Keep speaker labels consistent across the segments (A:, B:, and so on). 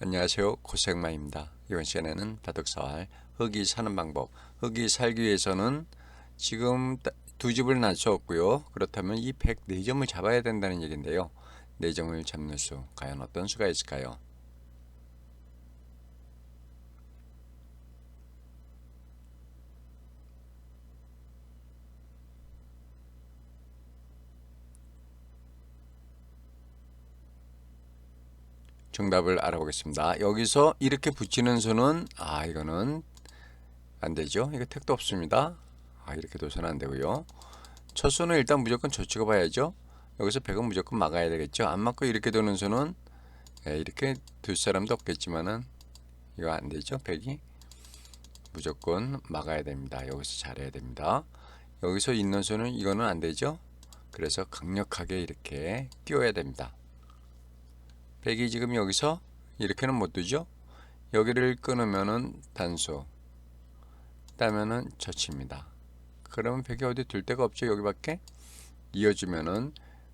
A: 안녕하세요. 고생마입니다. 이번 시간에는 바둑사활 흙이 사는 방법 흙이 살기 위해서는 지금 따- 두 집을 낮추었고요. 그렇다면 이 104점을 잡아야 된다는 얘기인데요. 4점을 잡는 수 과연 어떤 수가 있을까요 정답을 알아보겠습니다. 여기서 이렇게 붙이는 수는 아 이거는 안 되죠. 이거 택도 없습니다. 아 이렇게 둬서는 안 되고요. 첫 수는 일단 무조건 젖히고 봐야죠. 여기서 100은 무조건 막아야 되겠죠. 안 맞고 이렇게 도는 수는 예, 이렇게 둘 사람도 없겠지만은 이거 안 되죠. 100이 무조건 막아야 됩니다. 여기서 잘해야 됩니다. 여기서 있는 수는 이거는 안 되죠. 그래서 강력하게 이렇게 끼워야 됩니다. 100이 지금 여기서 이렇게는 못 두죠. 여기를 끊으면은 단수 따면은 젖힙니다. 그러면 100이 어디 둘 데가 없죠. 여기밖에 이어주면은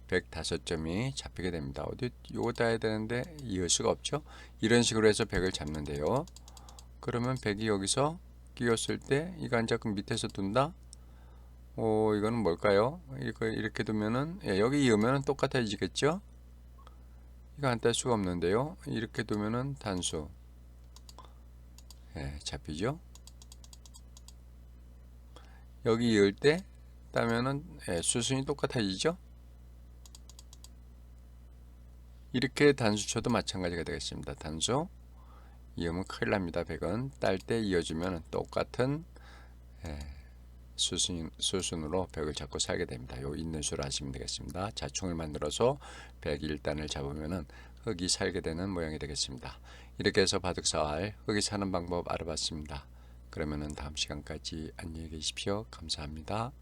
A: 105점이 잡히게 됩니다. 어디 요거 따야 되는데 이을 수가 없죠. 이런 식으로 해서 100을 잡는데요. 그러면 100이 여기서 끼었을 때안 잡고 밑에서 둔다. 오 이거는 뭘까요? 이거 이렇게 두면은 예, 여기 이으면은 똑같아지겠죠. 이거 안 딸 수가 없는데요. 이렇게 두면은 단수 예, 잡히죠. 여기 이을 때 따면은 예, 수순이 똑같아지죠. 이렇게 단수 쳐도 마찬가지가 되겠습니다. 단수 이으면 큰일 납니다. 100은 딸 때 이어주면 똑같은 예, 수순, 수순으로 벽을 잡고 살게 됩니다. 요 있는 수를 하시면 되겠습니다. 자충을 만들어서 101단을 잡으면은 흙이 살게 되는 모양이 되겠습니다. 이렇게 해서 바둑사활 흙이 사는 방법 알아봤습니다. 그러면은 다음 시간까지 안녕히 계십시오. 감사합니다.